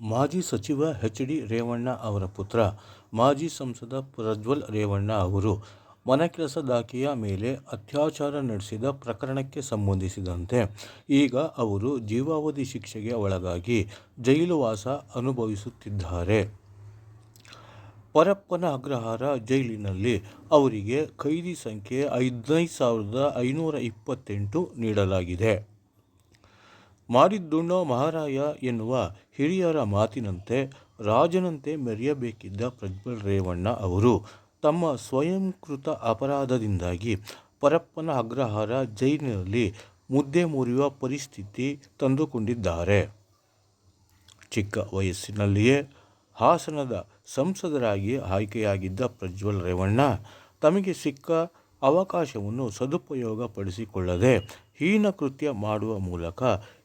ಮಾಜಿ ಸಚಿವ H. D. Revanna ಅವರ ಪುತ್ರ, ಮಾಜಿ ಸಂಸದ ಪ್ರಜ್ವಲ್ ರೇವಣ್ಣ ಅವರು ಮನೆಕೆಲಸದಾಕೆಯ ಮೇಲೆ ಅತ್ಯಾಚಾರ ನಡೆಸಿದ ಪ್ರಕರಣಕ್ಕೆ ಸಂಬಂಧಿಸಿದಂತೆ ಈಗ ಅವರು ಜೀವಾವಧಿ ಶಿಕ್ಷೆಗೆ ಒಳಗಾಗಿ ಜೈಲುವಾಸ ಅನುಭವಿಸುತ್ತಿದ್ದಾರೆ. ಪರಪ್ಪನ ಅಗ್ರಹಾರ ಜೈಲಿನಲ್ಲಿ ಅವರಿಗೆ ಖೈದಿ ಸಂಖ್ಯೆ ಹದಿನೈದು ಸಾವಿರದ ಐನೂರ ಇಪ್ಪತ್ತೆಂಟು ನೀಡಲಾಗಿದೆ. ಮಾಡಿದ್ದುಣ್ಣೋ ಮಹಾರಾಯ ಎನ್ನುವ ಹಿರಿಯರ ಮಾತಿನಂತೆ ರಾಜನಂತೆ ಮೆರೆಯಬೇಕಿದ್ದ ಪ್ರಜ್ವಲ್ ರೇವಣ್ಣ ಅವರು ತಮ್ಮ ಸ್ವಯಂಕೃತ ಅಪರಾಧದಿಂದಾಗಿ ಪರಪ್ಪನ ಅಗ್ರಹಾರ ಜೈಲಿನಲ್ಲಿ ಮುದ್ದೆ ಮುರಿಯುವ ಪರಿಸ್ಥಿತಿ ತಂದುಕೊಂಡಿದ್ದಾರೆ. ಚಿಕ್ಕ ವಯಸ್ಸಿನಲ್ಲಿಯೇ ಹಾಸನದ ಸಂಸದರಾಗಿ ಆಯ್ಕೆಯಾಗಿದ್ದ ಪ್ರಜ್ವಲ್ ರೇವಣ್ಣ ತಮಗೆ ಸಿಕ್ಕ ಅವಕಾಶವನ್ನು ಸದುಪಯೋಗಪಡಿಸಿಕೊಳ್ಳದೆ ಹೀನ ಕೃತ್ಯ ಮಾಡುವ ಮೂಲಕ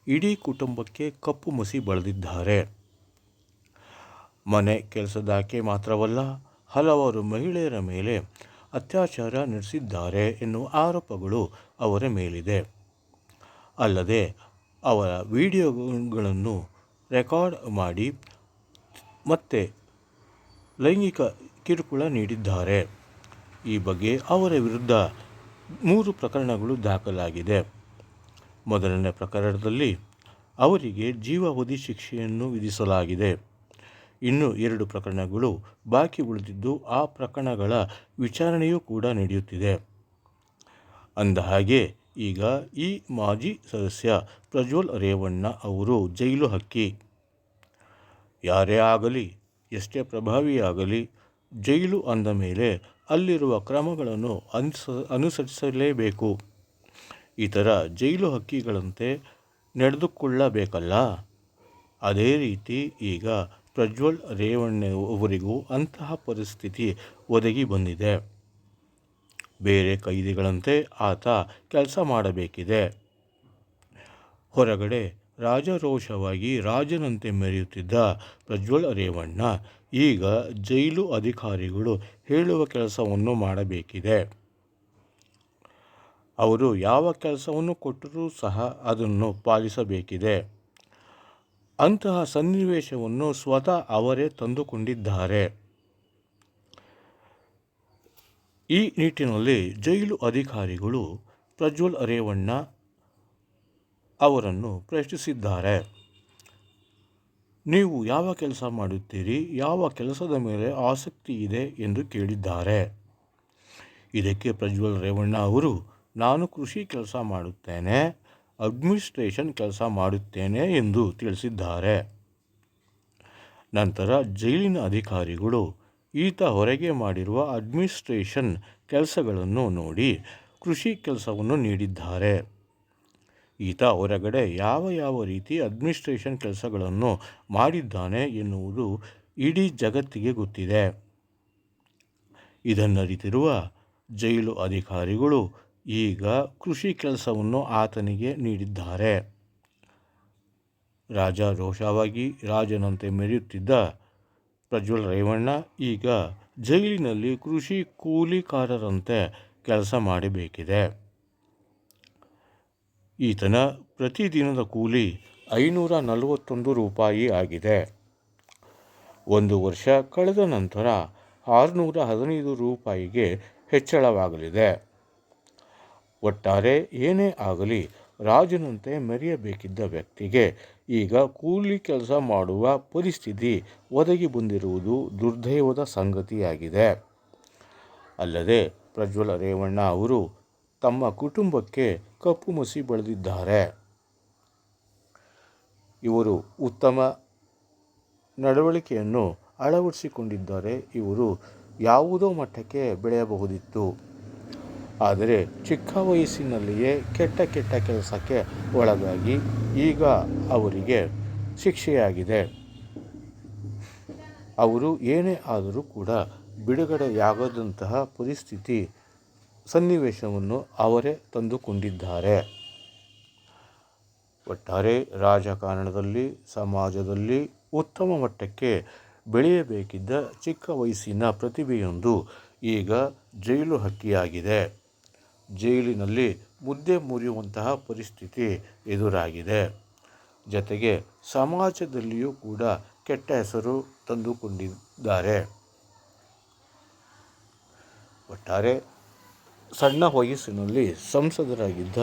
ಇಡೀ ಕುಟುಂಬಕ್ಕೆ ಕಪ್ಪು ಮಸಿ ಬಳದಿದ್ದಾರೆ ಮನೆ ಕೆಲಸದಾಕೆ ಮಾತ್ರವಲ್ಲ, ಹಲವಾರು ಮಹಿಳೆಯರ ಮೇಲೆ ಅತ್ಯಾಚಾರ ನಡೆಸಿದ್ದಾರೆ ಎನ್ನುವ ಆರೋಪಗಳು ಅವರ ಮೇಲಿದೆ. ಅಲ್ಲದೆ ಅವರ ವಿಡಿಯೋಗಳನ್ನು ರೆಕಾರ್ಡ್ ಮಾಡಿ ಮತ್ತೆ ಲೈಂಗಿಕ ಕಿರುಕುಳ ನೀಡಿದ್ದಾರೆ. ಈ ಬಗ್ಗೆ ಅವರ ವಿರುದ್ಧ ಮೂರು ಪ್ರಕರಣಗಳು ದಾಖಲಾಗಿದೆ. ಮೊದಲನೇ ಪ್ರಕರಣದಲ್ಲಿ ಅವರಿಗೆ ಜೀವಾವಧಿ ಶಿಕ್ಷೆಯನ್ನು ವಿಧಿಸಲಾಗಿದೆ. ಇನ್ನು ಎರಡು ಪ್ರಕರಣಗಳು ಬಾಕಿ ಉಳಿದಿದ್ದು, ಆ ಪ್ರಕರಣಗಳ ವಿಚಾರಣೆಯೂ ಕೂಡ ನಡೆಯುತ್ತಿದೆ. ಅಂದಹಾಗೆ, ಈಗ ಈ ಮಾಜಿ ಸದಸ್ಯ ಪ್ರಜ್ವಲ್ ರೇವಣ್ಣ ಅವರು ಜೈಲು ಹಕ್ಕಿ. ಯಾರೇ ಆಗಲಿ, ಎಷ್ಟೇ ಪ್ರಭಾವಿಯಾಗಲಿ, ಜೈಲು ಅಂದ ಮೇಲೆ ಅಲ್ಲಿರುವ ಕ್ರಮಗಳನ್ನು ಅನುಸರಿಸಲೇಬೇಕು. ಇತರ ಜೈಲು ಹಕ್ಕಿಗಳಂತೆ ನಡೆದುಕೊಳ್ಳಬೇಕಲ್ಲ. ಅದೇ ರೀತಿ ಈಗ ಪ್ರಜ್ವಲ್ ರೇವಣ್ಣನವರಿಗೂ ಅಂತಹ ಪರಿಸ್ಥಿತಿ ಒದಗಿ ಬಂದಿದೆ. ಬೇರೆ ಕೈದಿಗಳಂತೆ ಆತ ಕೆಲಸ ಮಾಡಬೇಕಿದೆ. ಹೊರಗಡೆ ರಾಜರೋಷವಾಗಿ ರಾಜನಂತೆ ಮೆರೆಯುತ್ತಿದ್ದ ಪ್ರಜ್ವಲ್ ರೇವಣ್ಣ ಈಗ ಜೈಲು ಅಧಿಕಾರಿಗಳು ಹೇಳುವ ಕೆಲಸವನ್ನು ಮಾಡಬೇಕಿದೆ. ಅವರು ಯಾವ ಕೆಲಸವನ್ನು ಕೊಟ್ಟರೂ ಸಹ ಅದನ್ನು ಪಾಲಿಸಬೇಕಿದೆ. ಅಂತಹ ಸನ್ನಿವೇಶವನ್ನು ಸ್ವತಃ ಅವರೇ ತಂದುಕೊಂಡಿದ್ದಾರೆ. ಈ ನಿಟ್ಟಿನಲ್ಲಿ ಜೈಲು ಅಧಿಕಾರಿಗಳು ಪ್ರಜ್ವಲ್ ರೇವಣ್ಣ ಅವರನ್ನು ಪ್ರಶ್ನಿಸಿದ್ದಾರೆ. ನೀವು ಯಾವ ಕೆಲಸ ಮಾಡುತ್ತೀರಿ, ಯಾವ ಕೆಲಸದ ಮೇಲೆ ಆಸಕ್ತಿ ಇದೆ ಎಂದು ಕೇಳಿದ್ದಾರೆ. ಇದಕ್ಕೆ ಪ್ರಜ್ವಲ್ ರೇವಣ್ಣ ಅವರು, ನಾನು ಕೃಷಿ ಕೆಲಸ ಮಾಡುತ್ತೇನೆ, ಅಡ್ಮಿನಿಸ್ಟ್ರೇಷನ್ ಕೆಲಸ ಮಾಡುತ್ತೇನೆ ಎಂದು ತಿಳಿಸಿದ್ದಾರೆ. ನಂತರ ಜೈಲಿನ ಅಧಿಕಾರಿಗಳು ಈತ ಹೊರಗೆ ಮಾಡಿರುವ ಅಡ್ಮಿನಿಸ್ಟ್ರೇಷನ್ ಕೆಲಸಗಳನ್ನು ನೋಡಿ ಕೃಷಿ ಕೆಲಸವನ್ನು ನೀಡಿದ್ದಾರೆ. ಈತ ಹೊರಗಡೆ ಯಾವ ಯಾವ ರೀತಿ ಅಡ್ಮಿನಿಸ್ಟ್ರೇಷನ್ ಕೆಲಸಗಳನ್ನು ಮಾಡಿದ್ದಾನೆ ಎನ್ನುವುದು ಇಡೀ ಜಗತ್ತಿಗೆ ಗೊತ್ತಿದೆ. ಇದನ್ನರಿತಿರುವ ಜೈಲು ಅಧಿಕಾರಿಗಳು ಈಗ ಕೃಷಿ ಕೆಲಸವನ್ನು ಆತನಿಗೆ ನೀಡಿದ್ದಾರೆ. ರಾಜ ರೋಷವಾಗಿ ರಾಜನಂತೆ ಮೆರೆಯುತ್ತಿದ್ದ ಪ್ರಜ್ವಲ್ ರೇವಣ್ಣ ಈಗ ಜೈಲಿನಲ್ಲಿ ಕೃಷಿ ಕೂಲಿಕಾರರಂತೆ ಕೆಲಸ ಮಾಡಬೇಕಿದೆ. ಈತನ ಪ್ರತಿದಿನದ ಕೂಲಿ ಐನೂರ ನಲವತ್ತೊಂದು ರೂಪಾಯಿ ಆಗಿದೆ. ಒಂದು ವರ್ಷ ಕಳೆದ ನಂತರ ಆರುನೂರ ಹದಿನೈದು ರೂಪಾಯಿಗೆ ಹೆಚ್ಚಳವಾಗಲಿದೆ. ಒಟ್ಟಾರೆ ಏನೇ ಆಗಲಿ ರಾಜನಂತೆ ಮೆರೆಯಬೇಕಿದ್ದ ವ್ಯಕ್ತಿಗೆ ಈಗ ಕೂಲಿ ಕೆಲಸ ಮಾಡುವ ಪರಿಸ್ಥಿತಿ ಒದಗಿ ಬಂದಿರುವುದು ದುರ್ದೈವದ ಸಂಗತಿಯಾಗಿದೆ. ಅಲ್ಲದೆ ಪ್ರಜ್ವಲ ರೇವಣ್ಣ ಅವರು ತಮ್ಮ ಕುಟುಂಬಕ್ಕೆ ಕಪ್ಪು ಮಸಿ ಬೆಳೆದಿದ್ದಾರೆ ಇವರು ಉತ್ತಮ ನಡವಳಿಕೆಯನ್ನು ಅಳವಡಿಸಿಕೊಂಡಿದ್ದಾರೆ ಇವರು ಯಾವುದೋ ಮಟ್ಟಕ್ಕೆ ಬೆಳೆಯಬಹುದಿತ್ತು. ಆದರೆ ಚಿಕ್ಕ ವಯಸ್ಸಿನಲ್ಲಿಯೇ ಕೆಟ್ಟ ಕೆಟ್ಟ ಕೆಲಸಕ್ಕೆ ಒಳಗಾಗಿ ಈಗ ಅವರಿಗೆ ಶಿಕ್ಷೆಯಾಗಿದೆ. ಅವರು ಏನೇ ಆದರೂ ಕೂಡ ಬಿಡುಗಡೆಯಾಗದಂತಹ ಪರಿಸ್ಥಿತಿ, ಸನ್ನಿವೇಶವನ್ನು ಅವರೇ ತಂದುಕೊಂಡಿದ್ದಾರೆ. ಒಟ್ಟಾರೆ ರಾಜಕಾರಣದಲ್ಲಿ, ಸಮಾಜದಲ್ಲಿ ಉತ್ತಮ ಮಟ್ಟಕ್ಕೆ ಬೆಳೆಯಬೇಕಿದ್ದ ಚಿಕ್ಕ ವಯಸ್ಸಿನ ಪ್ರತಿಭೆಯೊಂದು ಈಗ ಜೈಲು ಹಕ್ಕಿಯಾಗಿದೆ. ಜೈಲಿನಲ್ಲಿ ಮುದ್ದೆ ಮುರಿಯುವಂತಹ ಪರಿಸ್ಥಿತಿ ಎದುರಾಗಿದೆ. ಜತೆಗೆ ಸಮಾಜದಲ್ಲಿಯೂ ಕೂಡ ಕೆಟ್ಟ ಹೆಸರು ತಂದುಕೊಂಡಿದ್ದಾರೆ. ಒಟ್ಟಾರೆ ಸಣ್ಣ ವಯಸ್ಸಿನಲ್ಲಿ ಸಂಸದರಾಗಿದ್ದ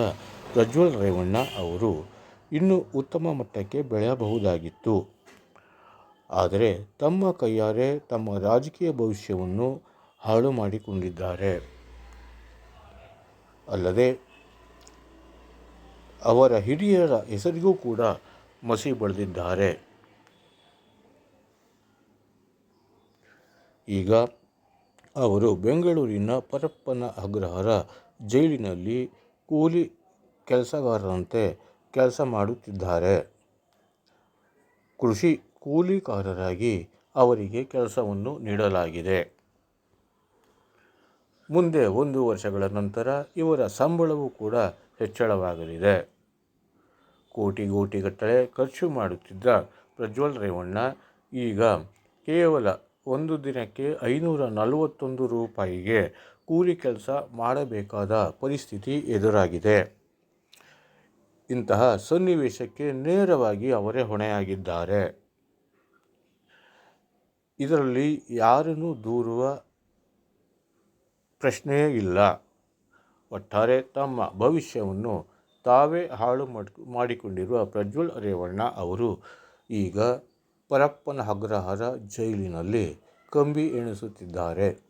ಪ್ರಜ್ವಲ್ ರೇವಣ್ಣ ಅವರು ಇನ್ನೂ ಉತ್ತಮ ಮಟ್ಟಕ್ಕೆ ಬೆಳೆಯಬಹುದಾಗಿತ್ತು. ಆದರೆ ತಮ್ಮ ಕೈಯಾರೆ ತಮ್ಮ ರಾಜಕೀಯ ಭವಿಷ್ಯವನ್ನು ಹಾಳು ಮಾಡಿಕೊಂಡಿದ್ದಾರೆ. ಅಲ್ಲದೆ ಅವರ ಹಿರಿಯರ ಹೆಸರಿಗೂ ಕೂಡ ಮಸಿ ಬಳಿದಿದ್ದಾರೆ. ಈಗ ಅವರು ಬೆಂಗಳೂರಿನ ಪರಪ್ಪನ ಅಗ್ರಹಾರ ಜೈಲಿನಲ್ಲಿ ಕೂಲಿ ಕೆಲಸಗಾರರಂತೆ ಕೆಲಸ ಮಾಡುತ್ತಿದ್ದಾರೆ. ಕೃಷಿ ಕೂಲಿಕಾರರಾಗಿ ಅವರಿಗೆ ಕೆಲಸವನ್ನು ನೀಡಲಾಗಿದೆ. ಮುಂದೆ ಒಂದು ವರ್ಷಗಳ ನಂತರ ಇವರ ಸಂಬಳವೂ ಕೂಡ ಹೆಚ್ಚಳವಾಗಲಿದೆ. ಕೋಟಿ ಕೋಟಿಗಟ್ಟಲೆ ಖರ್ಚು ಮಾಡುತ್ತಿದ್ದ ಪ್ರಜ್ವಲ್ ರೇವಣ್ಣ ಈಗ ಕೇವಲ ಒಂದು ದಿನಕ್ಕೆ ಐನೂರ ನಲವತ್ತೊಂದು ರೂಪಾಯಿಗೆ ಕೂಲಿ ಕೆಲಸ ಮಾಡಬೇಕಾದ ಪರಿಸ್ಥಿತಿ ಎದುರಾಗಿದೆ. ಇಂತಹ ಸನ್ನಿವೇಶಕ್ಕೆ ನೇರವಾಗಿ ಅವರೇ ಹೊಣೆಯಾಗಿದ್ದಾರೆ. ಇದರಲ್ಲಿ ಯಾರನ್ನು ದೂರುವ ಪ್ರಶ್ನೆಯೇ ಇಲ್ಲ. ಒಟ್ಟಾರೆ ತಮ್ಮ ಭವಿಷ್ಯವನ್ನು ತಾವೇ ಹಾಳು ಮಾಡ್- ಮಾಡಿಕೊಂಡಿರುವ ಪ್ರಜ್ವಲ್ ರೇವಣ್ಣ ಅವರು ಈಗ ಪರಪ್ಪನ ಅಗ್ರಹಾರ ಜೈಲಿನಲ್ಲಿ ಕಂಬಿ ಎಣಿಸುತ್ತಿದ್ದಾರೆ.